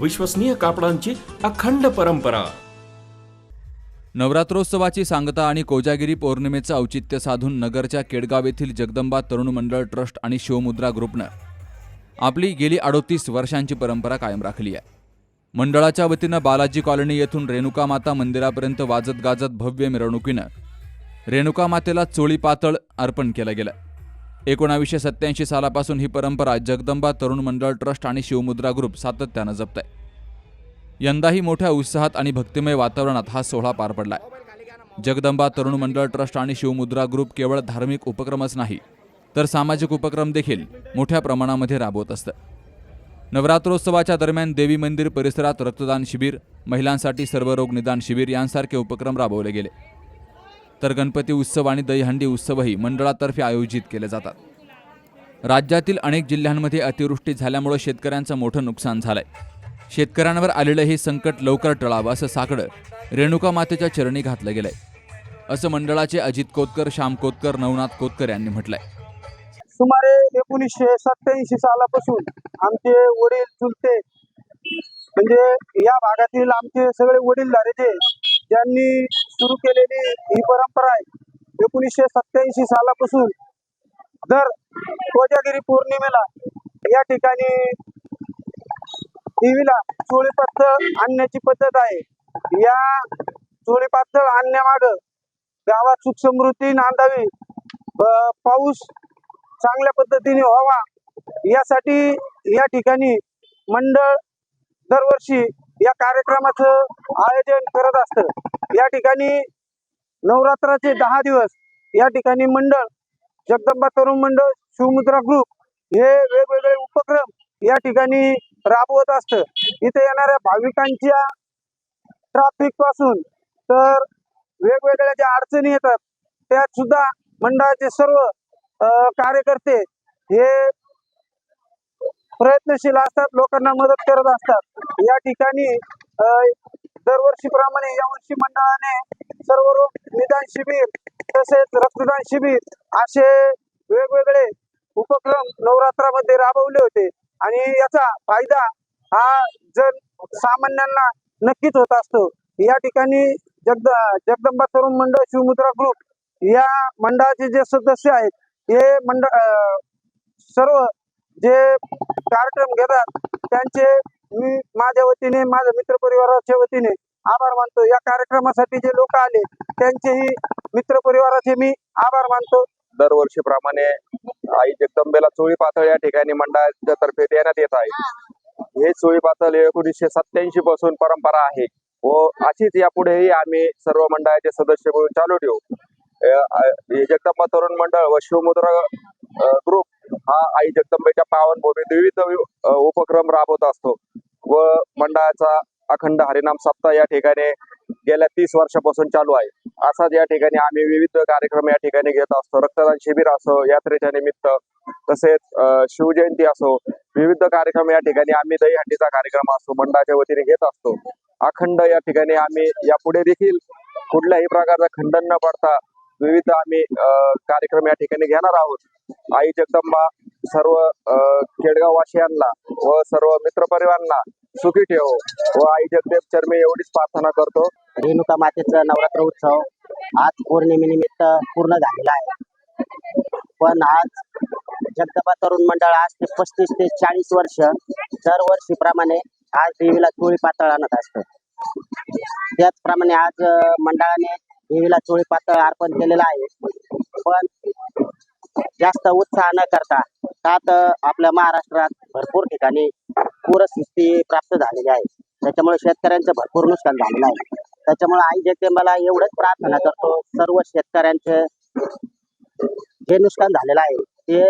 विश्वसनीय कापडांची अखंड परंपरा. नवरात्रोत्सवाची सांगता आणि कोजागिरी पौर्णिमेचं औचित्य साधून नगरच्या केडगाव येथील जगदंबा तरुण मंडळ ट्रस्ट आणि शिवमुद्रा ग्रुपनं आपली गेली अडोतीस वर्षांची परंपरा कायम राखली आहे. मंडळाच्या वतीनं बालाजी कॉलनी येथून रेणुका माता मंदिरापर्यंत वाजत गाजत भव्य मिरवणुकीनं रेणुका मातेला चोळी पातळ अर्पण केलं गेलं. एकोणावीसशे सत्याऐंशी सालापासून ही परंपरा जगदंबा तरुण मंडळ ट्रस्ट आणि शिवमुद्रा ग्रुप सातत्यानं जपत आहे यंदाही मोठ्या उत्साहात आणि भक्तिमय वातावरणात हा सोहळा पार पडलाय. जगदंबा तरुण मंडळ ट्रस्ट आणि शिवमुद्रा ग्रुप केवळ धार्मिक उपक्रमच नाही तर सामाजिक उपक्रम देखील मोठ्या प्रमाणामध्ये राबवत असतं. नवरात्रोत्सवाच्या दरम्यान देवी मंदिर परिसरात रक्तदान शिबिर महिलांसाठी सर्वरोग निदान शिबिर यांसारखे उपक्रम राबवले गेले. तर गणपती उत्सव आणि दहीहंडी उत्सवही मंडळातर्फे आयोजित केले जातात. राज्यातील अनेक जिल्ह्यांमध्ये अतिवृष्टी झाल्यामुळे शेतकऱ्यांचं मोठं नुकसान झालंय. शेतकऱ्यांवर आलेलं हे संकट लवकर टळावं असं साकडं रेणुका मातेच्या चरणी घातलं गेलंय. असं मंडळाचे अजित कोतकर श्याम कोतकर नवनाथ कोतकर यांनी म्हटलंय. सुमारे एकोणीसशे सत्याऐंशी सालापासून आमचे वडील चुलते म्हणजे या भागातील आमचे सगळे वडीलधारे जे ज्यांनी सुरू केलेली ही परंपरा आहे एकोणीसशे सत्याऐंशी सालापासून दर कोजागिरी पौर्णिमेला या ठिकाणी देवीला चोळीपातळ आणण्याची पद्धत आहे. या चोळीपातळ आणण्यामाग गावात सुख समृद्धी नांदावी पाऊस चांगल्या पद्धतीने व्हावा यासाठी या ठिकाणी मंडळ दरवर्षी या कार्यक्रमाचं आयोजन करत असतं. या ठिकाणी नवरात्राचे दहा दिवस या ठिकाणी मंडळ जगदंबा तरुण मंडळ शिवमुद्रा ग्रुप हे वेगवेगळे उपक्रम या ठिकाणी राबवत असतं. इथे येणाऱ्या भाविकांच्या ट्रॅफिकपासून तर वेगवेगळ्या ज्या अडचणी येतात त्यात सुद्धा मंडळाचे सर्व अ, कार्यकर्ते हे प्रयत्नशील असतात लोकांना मदत करत असतात. या ठिकाणी दरवर्षीप्रमाणे यावर्षी मंडळाने सर्व रोग निदान शिबिर तसेच रक्तदान शिबिर असे वेगवेगळे उपक्रम नवरात्रामध्ये राबवले होते. आणि याचा फायदा हा जन सामान्यांना नक्कीच होत असतो. या ठिकाणी जगद जगदंबा तरुण मंडळ शिवमुद्रा ग्रुप या मंडळाचे जे सदस्य आहेत हे मंडळ सर्व जे कार्यक्रम घेतात. त्यांचे मी माझ्या वतीने माझ्या मित्रपरिवाराच्या वतीने आभार मानतो. या कार्यक्रमासाठी जे लोक आले त्यांचेही मित्रपरिवाराचे मी आभार मानतो. दरवर्षीप्रमाणे आई जगदंबेला चोळी पातळ या ठिकाणी मंडळाच्या तर्फे देण्यात येत आहे. हे चोळी पातळ एकोणीसशे सत्याऐंशी पासून परंपरा आहे. व अशीच यापुढेही आम्ही सर्व मंडळाचे सदस्य मिळून चालू ठेवू. अ, जगदंबा तरुण मंडळ व शिवमुद्रा ग्रुप हा आई जगदंबेच्या पावनभूमीत विविध उपक्रम राबवत असतो. व मंडळाचा अखंड हरिनाम सप्ताह या ठिकाणी गेल्या तीस वर्षापासून चालू आहे. असाच या ठिकाणी आम्ही विविध कार्यक्रम या ठिकाणी घेत असतो. रक्तदान शिबिर असो यात्रेच्या निमित्त तसेच शिवजयंती असो विविध कार्यक्रम या ठिकाणी आम्ही दहीहंडीचा कार्यक्रम असतो मंडळाच्या वतीने घेत असतो. अखंड या ठिकाणी आम्ही यापुढे देखील कुठल्याही प्रकारचा खंडन न पडता विविध आम्ही अ, कार्यक्रम या ठिकाणी घेणार आहोत. आई जगदंबा सर्व अ, खेडगाववासियांना व सर्व मित्रपरिवारांना सुखी ठेवो व आई जगदेव चर्मे एवढीच प्रार्थना करतो. रेणुका मातेचा नवरात्र उत्सव आज पौर्णिमेनिमित्त पूर्ण झालेला आहे. पण आज जगदंबा तरुण मंडळ आज ते पस्तीस ते चाळीस वर्ष दरवर्षीप्रमाणे आज देवीला चोळी पातळ आणत असतं. त्याचप्रमाणे आज मंडळाने देवीला चोळी पातळ अर्पण केलेलं आहे. पण जास्त उत्साह न करता त्यात आपल्या महाराष्ट्रात भरपूर ठिकाणी पूरस्थिती प्राप्त झालेली आहे. त्याच्यामुळे शेतकऱ्यांचं भरपूर नुकसान झालेलं आहे. त्याच्यामुळे आई जगदंबाला एवढंच प्रार्थना करतो सर्व शेतकऱ्यांचे जे नुकसान झालेलं आहे ते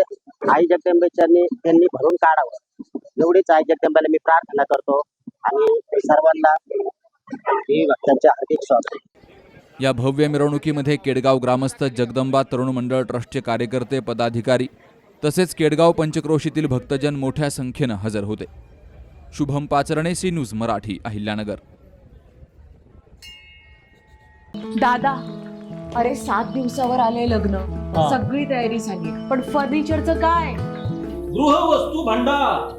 आई जगदंबेच्यांनी त्यांनी भरून काढावं. एवढीच आई जगदंबाला मी प्रार्थना करतो आणि सर्वांना देवी भक्तांचे हार्दिक स्वागत. या भव्य मिरवणुकीमध्ये केडगाव ग्रामस्थ जगदंबा तरुण मंडळ ट्रस्टचे कार्यकर्ते पदाधिकारी तसेच केडगाव पंचक्रोशीतील भक्तजन मोठ्या संख्येनं हजर होते. Shubham Pacharne C news Marathi Ahilyanagar. दादा अरे सात दिवसावर आले लग्न. सगळी तयारी झाली. पण फर्निचरचं काय? गृहवस्तू भांडार.